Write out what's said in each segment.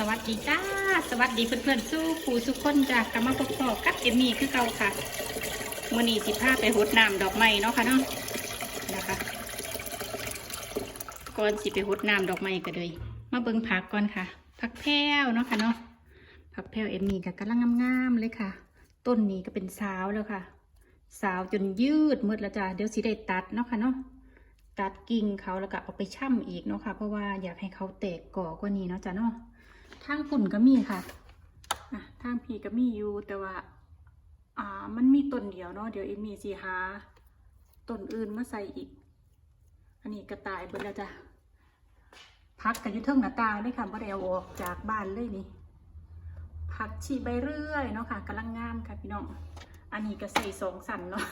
สวัสดีจ้า สวัสดีเพื่อนๆสู้ผู้สุกคนจากกรรมาพบๆกับเอมมี่คือเก่าค่ะมื่อนี้สิพาไปหดน้ำดอกไม้เนาะค่ะเนาะนะคะก่อนสิไปหดน้ำดอกไม้ก็เลยมาเบิ่งผักก่อนค่ะผักแพรวเนาะค่ะเนาะผักแพรวเอมมี่ก็กำลังงามๆเลยค่ะ ต้นนี้ก็เป็นสาวแล้วค่ะ สาวจนยืดมืดแล้วจ้ะเดี๋ยวสิได้ตัดเนาะค่ะเนาะตัดกิ่งเขาแล้วก็เอาไปช่ำอีกเนาะค่ะ เพราะว่าอยากให้เขาแตกก่อกว่านี้เนาะจ้ะเนาะ ทางฝุ่นก็มีค่ะทางพีก็มีอยู่แต่ว่า อ่า มันมีต้นเดียวเนาะเดี๋ยวเอมมี่สิหาต้นอื่นมาใส่อีก อันนี้กระต่ายเบิดแล้วจ้ะพักกันยู่เทิงหน้าตางเลยค่ะบ่ได้เอาออกจากบ้านเลยนี่ผักชีใบเรื่อยเนาะค่ะกำลังงามค่ะพี่น้องอันนี้ก็ใส่สองสันเนาะ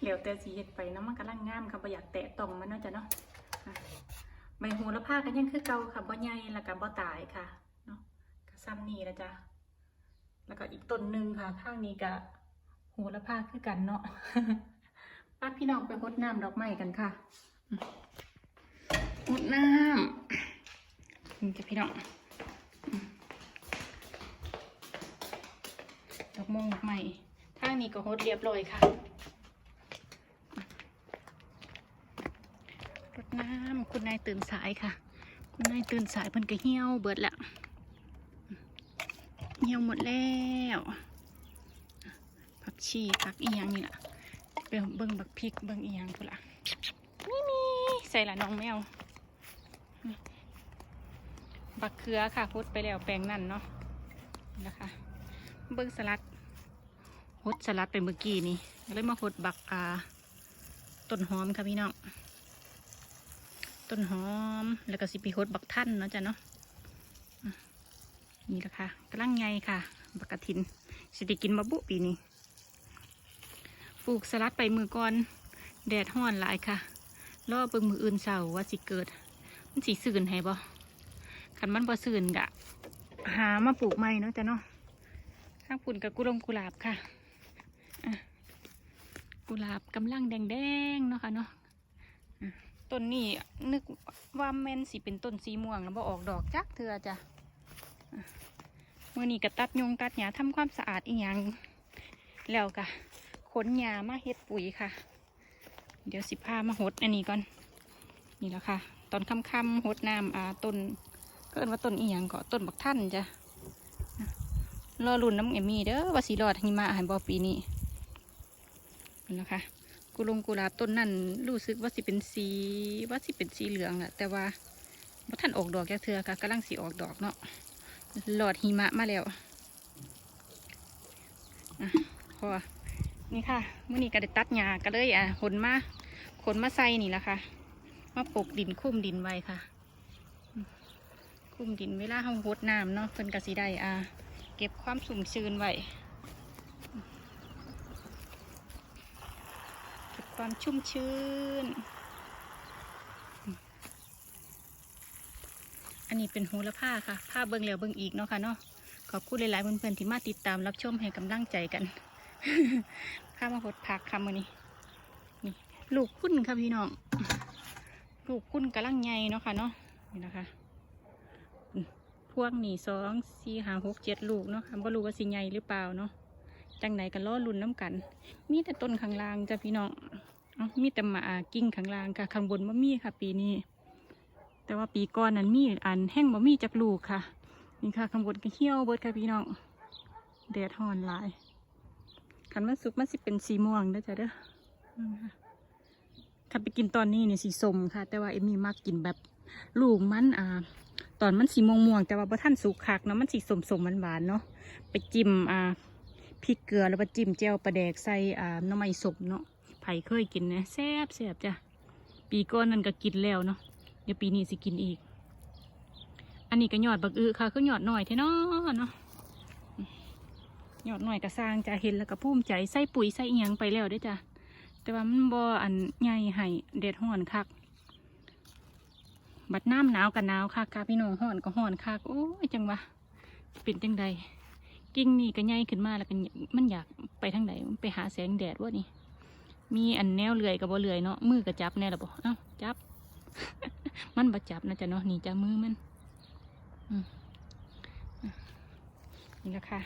เหลียวแต่สีเห็ดไปเนาะมันกำลังงามค่ะบ่อยากแตะต้องมันเนาะจ้ะเนาะ ใบโหูละผ้าก็ยังคือเก่าค่ะบ่ใหญ่แล้วก็บ่ตายค่ะเนาะก็ซ้ำนี่ละจ้ะแล้วก็อีกต้นหนึ่งค่ะ ข้างนี้ก็โหูละผ้าคือกันเนาะป้าพี่น้องไปรดน้ำดอกไม้กันค่ะรดน้ำนี่จะพี่น้องดอกมงดอกไม้ทางนี้ก็โฮดเรียบร้อยค่ะ รดน้ำคุณนายตื่นสายค่ะ คุณนายตื่นสายเพิ่นก็เหี่ยวเบิดละเหี่ยวหมดแล้วผักชีผักเอียงนี่ล่ะเบิ่งเบิ่งบักพริกเบิ่งอียงพุ่นล่ะนี่มีใส่ละน้องแมวบักเขือค่ะพุดไปแล้วแปลงนั่นเนาะนี่นะคะเบิ้งสลัดหดสลัดไปเมื่อกี้นี่เลยมาหดบักอ่าต้นหอมค่ะพี่น้อง ต้นหอม แล้วก็สิไปหดบักท่านเนาะจ้ะเนาะนี่แหละค่ะกำลังไงค่ะ บักกะถินสิได้กินมาบุปีนี้ปลูกสลัดไปมือก่อนแดดห้อนหลายค่ะรอเบิ่งมืออื่นเสาว่าสิเกิด มันสีสื่นให้บ่ขันมันบ่สื่นกะ หามาปลูกใหม่เนาะจ้ะเนาะข้างปุ่นกับกุลงกุหลาบค่ะกุหลาบกำลังแดงๆเนาะค่ะเนาะ ต้นนี้นึกว่าแม่นสิเป็นต้นสีม่วงแล้วบ่ออกดอกจักเถื่อจ้ะอะมื่อนี้ก็ตัดยงตัดหญ้าทำความสะอาดอีหยังแล้วก็ขนหญ้ามาเฮ็ดปุ๋ยค่ะ เดี๋ยวสิพามาหดอันนี้ก่อน นี่แหละค่ะ ตอนค่ำๆหดน้ำอ่าต้นก็เอิ้นว่าต้นอีหยังก็ต้นบักท่านจ้ะรอรุ่นน้ำเอมี่เด้อว่าสีรอดหิมะหายบอปีนี้นี่นะคะ กุลงกุลาบต้นนั่นรู้สึกว่าสิเป็นสีว่าสิเป็นสีเหลืองแหละแต่ว่าบ่ท่านออกดอกแค่เทือค่ะกำลังสีออกดอกเนาะหลอดหิมะมาแล้วอะพอนี่ค่ะมื่อนี้ก็ได้ตัดหญ้าก็เลยอะขนมาขนมาใส่นี่แหละค่ะมาปลูกดินคุ้มดินไว้ค่ะ คุ้มดินเวลาเขาหดน้ำเนาะเพิ่นก็สิได้อ่าเก็บความสุ่มชื้นไว้ เก็บ ความชุ่มชื้น อันนี้เป็นโหระพาค่ะ ผ้าเบิ่งแล้วเบิ่งอีกเนาะค่ะเนาะ ขอบคุณหลายๆเพื่อนๆที่มาติดตามรับชมให้กำลังใจกันข้ามาหดผักค่ะมือนี้ นี่ ลูกคุ้นค่ะพี่น้อง ลูกคุ้นกำลังใหญ่เนาะค่ะเนาะ นี่นะคะพวกนี่สองสี่ห้าหกเจ็ดลูกเนาะบ่รู้ว่าสิใหญ่หรือเปล่าเนาะ จังไหนกันล้อลุ่นน้ำกัน มีแต่ต้นข้างล่างจ้ะพี่น้องมีแต่หมากิ่งข้างล่างค่ะข้างบนบ่มีค่ะ ปีนี้ แต่ว่าปีก่อนนั้นมีอันแห้งบ่มีจักลูกค่ะนี่ค่ะข้างบนก็เหี่ยวเบิดค่ะพี่น้องแดดฮอนหลายคันมันสุกมันสิเป็นสีม่วงเด้อจ้ะเด้อนั่นค่ะถ้าไปกินตอนนี้เนี่ยสีส้มค่ะ แต่ว่าเอมมี่มักกินแบบลูกมันอ่า ตอนมันสีม่วงม่วงๆแต่ว่าบ่ท่านสุกคักเนาะมันสีส้มสมหวานๆเนาะไปจิ้มอ่า พริกเกลือแล้วไปจิ้มแจ่วปลาแดกใส่อ่าน้ำไม้สมเนาะไผ่เคยกินนะแซ่บแซ่บจ้ะปีก่อนนั่นก็กินแล้วเนาะเดี๋ยวปีนี้สิกินอีก อันนี้ก็หยอดบักอื้อค่ะคือหยอดหน่อยเท่เนาะเนาะหยอดหน่อยก็สร้างจะเห็นแล้วก็ภูมิใจใส่ปุ๋ยใส่เอียงไปแล้วเด้จ้ะแต่ว่ามันบ่อันใหญ่ให้เด็ดห่อนคักบัดน้ำหนาวกับหนาวค่ะพี่น้องห่อนก็ห่อนค่ะโอ้ยจังวะเป็นจังใด กิ่งนี่ก็ใหญ่ขึ้นมาแล้วก็มันอยากไปทางไหนไปหาแสงแดดวะนี่ มีอันแนวเลื่อยกับบ่เลื่อยเนาะมือก็จับแน่ละบ่เอ้าจับ มันบ่จับนะจ๊ะเนาะนี่จ้ะมือมันนี่แหละค่ะ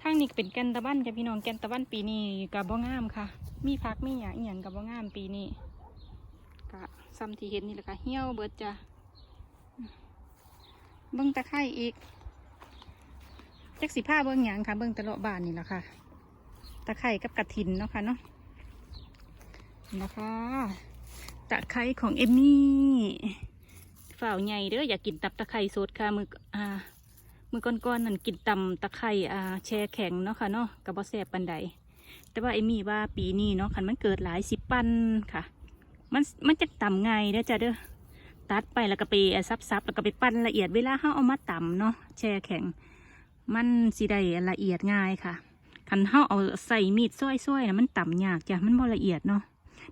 ทางนี้เป็นแกนตะวันจ้ะพี่น้องแกนตะวันปีนี้กับบ่งามค่ะ มีพักมีหยาอหย่างกับบ่งามปีนี้ก็ซ้ำที่เห็นนี่แหละค่ะเหี่ยวเบิดจ้ะเบิ้งตะไคร่อีก จักสิผ้าเบิ้องหยังค่ะ เบิ้องตะเลาะบานนี่แหละค่ะ ตะไคร่กับกระถินเนาะค่ะเนาะนะคะตะไคร่ของเอมมี่ฝ่าวใหญ่เด้ออยากกินตับตะไคร่สดค่ะมืออ่ามือก้อนๆนั่นกินตำตะไคร่อ่าแช่แข็งเนาะค่ะเนาะกับบ่แซ่บปันใดแต่ว่าเอมี่ว่าปีนี้เนาะคันมันเกิดหลายสิบปันค่ะ มันมันจะต่ำไงเด้อจ้ะเด้อตัดไปแล้วก็ไปซับๆแล้วก็ไปปั้นละเอียดเวลาเฮาเอามาตำเนาะแช่แข็ง มันสิได้ละเอียดง่ายค่ะคันเฮาเอาใส่มีดซ้อยๆนะมันต่ำยากจ้ะมันบ่ละเอียดเนาะ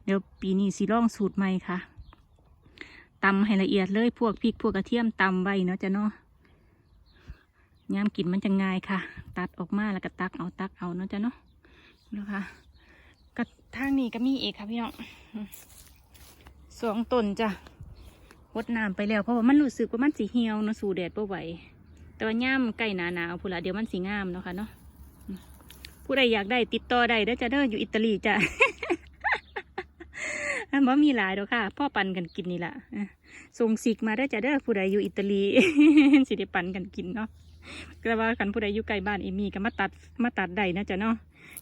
เดี๋ยวปีนี้สิลองสูตรใหม่ค่ะตำให้ละเอียดเลยพวกพริกพวกกระเทียมตำไว้เนาะจ้ะเนาะยามกินมันจะง่ายค่ะ ตัดออกมาแล้วก็ตักเอาตักเอาเนาะจ้ะเนาะนะคะก็ทางนี้ก็มีเอกค่ะพี่น้องสองต้นจ้ะวดน้ำไปแล้วเพราะว่ามันรู้สึกว่ามันสีเหี่ยวเนาะสู่แดดบ่ไหว แต่ว่าย่ามใกล้หนาหนาวพูดละเดี๋ยวมันสีงามเนาะค่ะเนาะผู้ใดอยากได้ติดต่อได้เด้อจ้ะเด้ออยู่อิตาลีจ้ะอันบ่มีหลายดอกค่ะ พ่อปันกันกินนี่แหละส่งสิกมาได้จ้ะเด้อผู้ใดอยู่อิตาลีสิได้ปันกันกินเนาะก็ว่ากันผู้ใดอยู่ใกล้บ้านเอมี่ก็มาตัดมาตัดได้นะจ๊ะเนาะ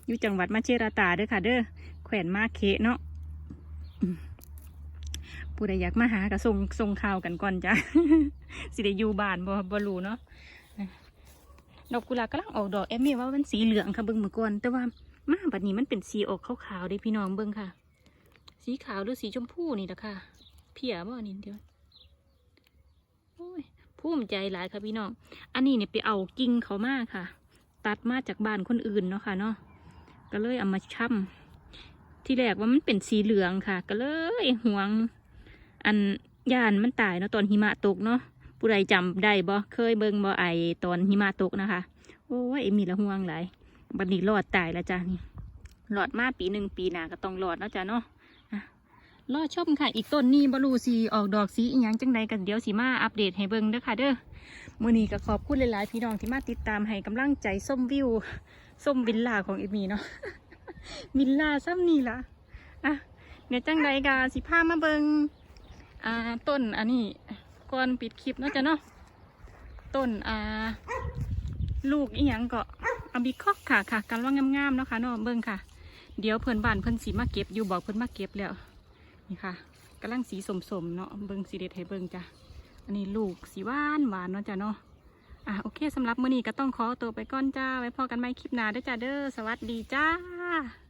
อยู่จังหวัดมาเชราตาเด้อค่ะ เด้อแขวนมาเคเนาะ ผู้ใดอยากมาหาก็ส่งส่งข่าวกันก่อนจ้ะ สิได้อยู่บ้านบ่บ่รู้เนาะดอกกุหลาบกำลังออกดอกเอมมี่ว่ามันสีเหลืองค่ะเบิ่งเมื่อก่อนแต่ว่ามาบัดนี้มันเป็นสีออกขาวๆเด้พี่น้องเบิ่งค่ะ สีขาวหรือสีชมพูนี่แหละค่ะ เพียบ่นี่เดียวโอ้ยภูมิใจหลายค่ะพี่น้อง อันนี้เนี่ยไปเอากิ่งเขามาค่ะ ตัดมาจากบ้านคนอื่นเนาะค่ะเนาะก็เลยเอามาช่ำที่แรกว่ามันเป็นสีเหลืองค่ะ ก็เลยห่วง อันย่านมันตายเนาะตอนหิมะตกเนาะผู้ใดจำได้บ่เคยเบิ่งบ่ไอตอนหิมะตกนะคะ โอ้ยมีละห่วงหลายบัดนี้รอดตายแล้วจ้ะนี่รอดมาปีหนึ่งปีหน้าก็ต้องรอดเนาะจ้ะเนาะอะรอชมค่ะ อีกต้นนี้บรูสีออกดอกสีอีหยังจังใดกันเดี๋ยวสีมาอัปเดตให้เบิ่งเด้อค่ะเด้อมื่อนี้ก็ขอบคุณหลายๆพี่น้องที่มาติดตามให้กำลังใจส้มวิวส้มวิลล่าของเอมีเนาะวิลล่าซ้ำนี่ละอะเดี๋ยวจังใดกาสิพามาเบิง อ่าต้นอันนี้ก่อนปิดคลิปนะจ้ะเนาะต้นอ่าลูกอีหยังก็อาบิคอกค่ะค่ะกำลังงามๆเนาะค่ะเนาะเบิงค่ะ เดี๋ยวเพื่อนบ้านเพื่อนสีมาเก็บอยู่บอกเพื่อนมาเก็บแล้วนี่ค่ะกำลังสีสมๆเนาะเบิงสีเด็ดให้เบิงจ้ะอันนี้ลูกสีหวานหวานเนาะจ้ะเนาะอะโอเคสำหรับมื้อนี้ก็ต้องขอตัวไปก่อนจ้าไว้พอกันใหม่คลิปหน้าด้อจ้าเด้อสวัสดีจ้า